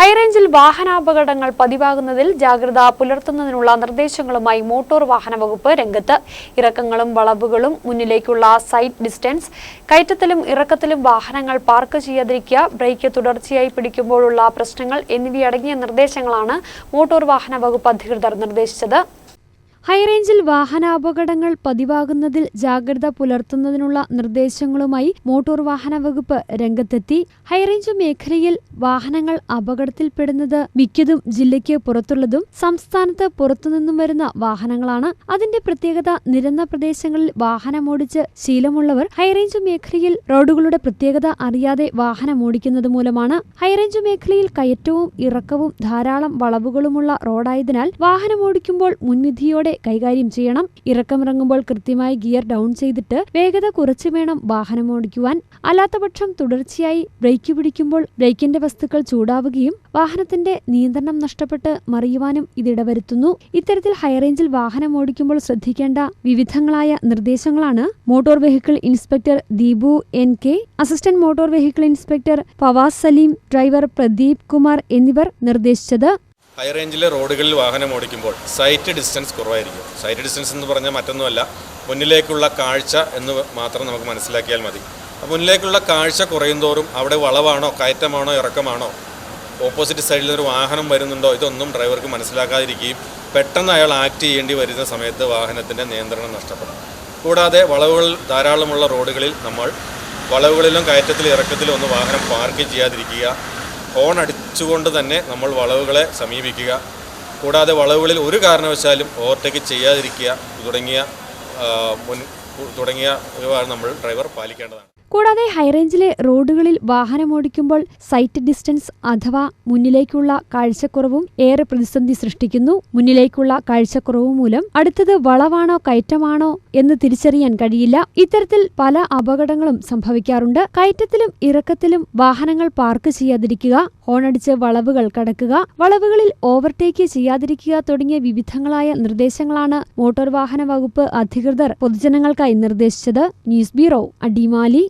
ഹൈറേഞ്ചിൽ വാഹനാപകടങ്ങൾ പതിവാകുന്നതിൽ ജാഗ്രത പുലർത്തുന്നതിനുള്ള നിർദ്ദേശങ്ങളുമായി മോട്ടോർ വാഹന വകുപ്പ് രംഗത്ത്. ഇറക്കങ്ങളും വളവുകളും മുന്നിലേക്കുള്ള സൈറ്റ് ഡിസ്റ്റൻസ് കയറ്റത്തിലും ഇറക്കത്തിലും വാഹനങ്ങൾ പാർക്ക് ചെയ്യാതിരിക്കുക ബ്രേക്ക് തുടർച്ചയായി പിടിക്കുമ്പോഴുള്ള പ്രശ്നങ്ങൾ എന്നിവയടങ്ങിയ നിർദ്ദേശങ്ങളാണ് മോട്ടോർ വാഹന വകുപ്പ് അധികൃതർ നിർദ്ദേശിച്ചത്. ഹൈറേഞ്ചിൽ വാഹനാപകടങ്ങൾ പതിവാകുന്നതിൽ ജാഗ്രത പുലർത്തുന്നതിനുള്ള നിർദ്ദേശങ്ങളുമായി മോട്ടോർ വാഹന വകുപ്പ് രംഗത്തെത്തി. ഹൈറേഞ്ച് മേഖലയിൽ വാഹനങ്ങൾ അപകടത്തിൽപ്പെടുന്നത് മിക്കതും ജില്ലയ്ക്ക് പുറത്തുള്ളതും സംസ്ഥാനത്ത് പുറത്തുനിന്നും വരുന്ന വാഹനങ്ങളാണ്. അതിന്റെ പ്രത്യേകത നിരന്ന പ്രദേശങ്ങളിൽ വാഹനമോടിച്ച് ശീലമുള്ളവർ ഹൈറേഞ്ച് മേഖലയിൽ റോഡുകളുടെ പ്രത്യേകത അറിയാതെ വാഹനമോടിക്കുന്നത് മൂലമാണ്. ഹൈറേഞ്ച് മേഖലയിൽ കയറ്റവും ഇറക്കവും ധാരാളം വളവുകളുമുള്ള റോഡായതിനാൽ വാഹനമോടിക്കുമ്പോൾ മുൻവിധിയോടെ കൈകാര്യം ചെയ്യണം. ഇറക്കമിറങ്ങുമ്പോൾ കൃത്യമായി ഗിയർ ഡൗൺ ചെയ്തിട്ട് വേഗത കുറച്ചു വേണം വാഹനം ഓടിക്കുവാൻ. അല്ലാത്തപക്ഷം തുടർച്ചയായി ബ്രേക്ക് പിടിക്കുമ്പോൾ ബ്രേക്കിന്റെ വസ്തുക്കൾ ചൂടാവുകയും വാഹനത്തിന്റെ നിയന്ത്രണം നഷ്ടപ്പെട്ട് മറിയുവാനും ഇതിടവരുത്തുന്നു ഇത്തരത്തിൽ ഹൈറേഞ്ചിൽ വാഹനം ഓടിക്കുമ്പോൾ ശ്രദ്ധിക്കേണ്ട വിവിധങ്ങളായ നിർദ്ദേശങ്ങളാണ്. Motor vehicle inspector Deepu N K assistant motor vehicle inspector Fawas Saleem driver Pradeep Kumar എന്നിവർ നിർദ്ദേശിച്ചത്. ഹൈ റേഞ്ചിലെ റോഡുകളിൽ വാഹനം ഓടിക്കുമ്പോൾ സൈറ്റ് ഡിസ്റ്റൻസ് കുറവായിരിക്കും. സൈറ്റ് ഡിസ്റ്റൻസ് എന്ന് പറഞ്ഞാൽ മറ്റൊന്നുമല്ല മുന്നിലേക്കുള്ള കാഴ്ച എന്ന് മാത്രം നമുക്ക് മനസ്സിലാക്കിയാൽ മതി. അപ്പോൾ മുന്നിലേക്കുള്ള കാഴ്ച കുറയുന്തോറും അവിടെ വളവാണോ കയറ്റമാണോ ഇറക്കമാണോ ഓപ്പോസിറ്റ് സൈഡിൽ ഒരു വാഹനം വരുന്നുണ്ടോ ഇതൊന്നും ഡ്രൈവർക്ക് മനസ്സിലാക്കാതിരിക്കുകയും പെട്ടെന്ന് അയാൾ ആക്ട് ചെയ്യേണ്ടി വരുന്ന സമയത്ത് വാഹനത്തിന്റെ നിയന്ത്രണം നഷ്ടപ്പെടും കൂടാതെ വളവുകൾ ധാരാളമുള്ള റോഡുകളിൽ നമ്മൾ വളവുകളിലും കയറ്റത്തിലും ഇറക്കത്തിലും ഒന്ന് വാഹനം പാർക്ക് ചെയ്യാതിരിക്കുക ഹോൺ അടിച്ചുകൊണ്ട് തന്നെ നമ്മൾ വളവുകളെ സമീപിക്കുക. കൂടാതെ വളവുകളിൽ ഒരു കാരണവശാലും ഓവർടേക്ക് ചെയ്യാതിരിക്കുക തുടങ്ങിയ മുൻ തുടങ്ങിയ നമ്മൾ ഡ്രൈവർ പാലിക്കേണ്ടതാണ്. കൂടാതെ ഹൈറേഞ്ചിലെ റോഡുകളിൽ വാഹനമോടിക്കുമ്പോൾ സൈറ്റ് ഡിസ്റ്റൻസ് അഥവാ മുന്നിലേക്കുള്ള കാഴ്ചക്കുറവും ഏറെ പ്രതിസന്ധി സൃഷ്ടിക്കുന്നു. മുന്നിലേക്കുള്ള കാഴ്ചക്കുറവ് മൂലം അടുത്തത് വളവാണോ കയറ്റമാണോ എന്ന് തിരിച്ചറിയാൻ കഴിയില്ല. ഇത്തരത്തിൽ പല അപകടങ്ങളും സംഭവിക്കാറുണ്ട്. കയറ്റത്തിലും ഇറക്കത്തിലും വാഹനങ്ങൾ പാർക്ക് ചെയ്യാതിരിക്കുക ഹോണടിച്ച് വളവുകൾ കടക്കുക വളവുകളിൽ ഓവർടേക്ക് ചെയ്യാതിരിക്കുക തുടങ്ങിയ വിവിധങ്ങളായ നിർദ്ദേശങ്ങളാണ് മോട്ടോർ വാഹന വകുപ്പ് അധികൃതർ പൊതുജനങ്ങൾക്കായി നിർദ്ദേശിച്ചത്. News bureau Adimali.